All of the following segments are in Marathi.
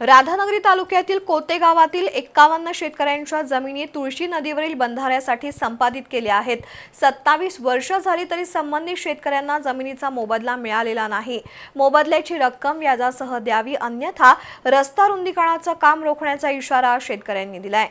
राधानगरी तालुक्यातील कोते गावातील एक्कावन्न शेतकऱ्यांच्या जमिनी तुळशी नदीवरील बंधाऱ्यासाठी संपादित केल्या आहेत. सत्तावीस वर्ष झाली तरी संबंधित शेतकऱ्यांना जमिनीचा मोबदला मिळालेला नाही. मोबदल्याची रक्कम व्याजासह द्यावी अन्यथा रस्ता रुंदीकरणाचं काम रोखण्याचा इशारा शेतकऱ्यांनी दिलाय.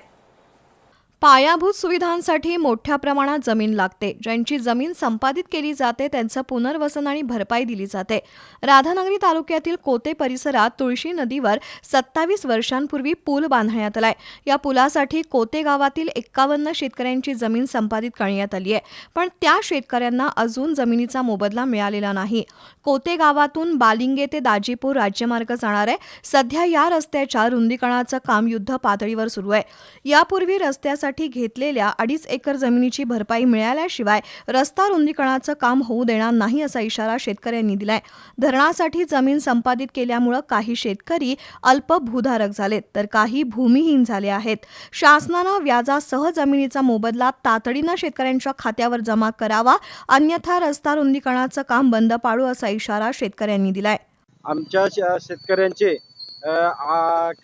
पायाभूत सुविधांसाठी मोठ्या प्रमाणात जमीन लागते. ज्यांची जमीन संपादित केली जाते त्यांचं पुनर्वसन आणि भरपाई दिली जाते. राधानगरी तालुक्यातील कोते परिसरात तुळशी नदीवर सत्तावीस वर्षांपूर्वी पूल बांधण्यात आलाय. या पुलासाठी कोते गावातील एक्कावन्न शेतकऱ्यांची जमीन संपादित करण्यात आली आहे. पण त्या शेतकऱ्यांना अजून जमिनीचा मोबदला मिळालेला नाही. कोते गावातून बालिंगे ते दाजीपूर राज्यमार्ग जाणार आहे. सध्या या रस्त्याच्या रुंदीकरणाचं काम युद्ध पातळीवर सुरू आहे. यापूर्वी रस्त्यासाठी घेतलेल्या अडीच एकर जमिनीची भरपाई मिळाल्याशिवाय रस्ता रुंदीकरणाचं काम होऊ देणार नाही असा इशारा शेतकऱ्यांनी दिलाय. धरणासाठी जमीन संपादित केल्यामुळं काही शेतकरी अल्प भूधारक झालेत तर काही भूमिहीन झाले आहेत. शासनानं व्याजासह जमिनीचा मोबदला तातडीनं शेतकऱ्यांच्या खात्यावर जमा करावा अन्यथा रस्ता रुंदीकरणाचं काम बंद पाडू असा इशारा शेतकऱ्यांनी दिलाय. आमच्या शेतकऱ्यांचे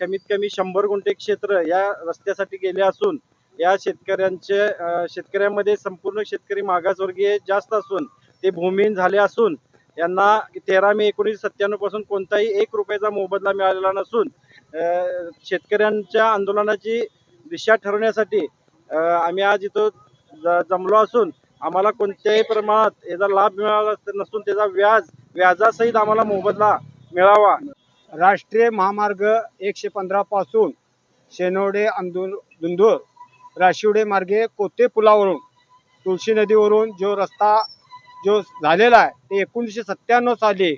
कमीत कमी शंभर गुंठे क्षेत्र या रस्त्यासाठी गेले असून या शेतकऱ्यांचे शेतकऱ्यांमध्ये संपूर्ण शेतकरी मागासवर्गीय जास्त असून ते भूमिहीन झाले असून यांना तेरा मे एकोणीसशे सत्त्याण्णवपासून कोणताही एक रुपयाचा मोबदला मिळालेला नसून शेतकऱ्यांच्या आंदोलनाची दिशा ठरवण्यासाठी आम्ही आज इथं ज- जमलो असून आम्हाला कोणत्याही प्रमाणात याचा लाभ मिळाला नसून त्याचा व्याज व्याजासहित आम्हाला मोबदला मिळावा. राष्ट्रीय महामार्ग एकशे पंधरा पासून शेनोडे अंदूर दुंदूर राशिवडे मार्गे कोते पुलावरून तुळशी नदीवरून जो रस्ता जो झालेला आहे ते एकोणीसशे सत्त्याण्णव साली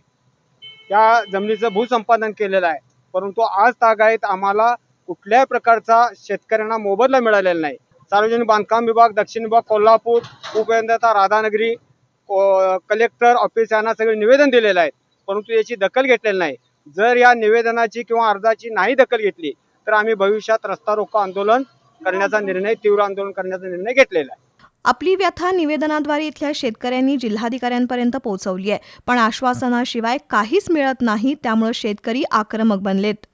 त्या जमिनीचं भूसंपादन केलेलं आहे. परंतु आज तागायत आम्हाला कुठल्याही प्रकारचा शेतकऱ्यांना मोबदला मिळालेला नाही. सार्वजनिक बांधकाम विभाग दक्षिण विभाग कोल्हापूर उपयंत्रता राधानगरी कलेक्टर ऑफिस यांना सगळे निवेदन दिलेलं आहे. परंतु याची दखल घेतलेली नाही. जर या निवेदनाची किंवा अर्जाची नाही दखल घेतली तर आम्ही भविष्यात रस्ता रोको आंदोलन करण्याचा निर्णय तीव्र आंदोलन करण्याचा निर्णय घेतलेला आहे. आपली व्यथा निवेदनाद्वारे इथल्या शेतकऱ्यांनी जिल्हाधिकाऱ्यांपर्यंत पोहोचवली आहे. पण आश्वासनाशिवाय काहीच मिळत नाही त्यामुळे शेतकरी आक्रमक बनलेत.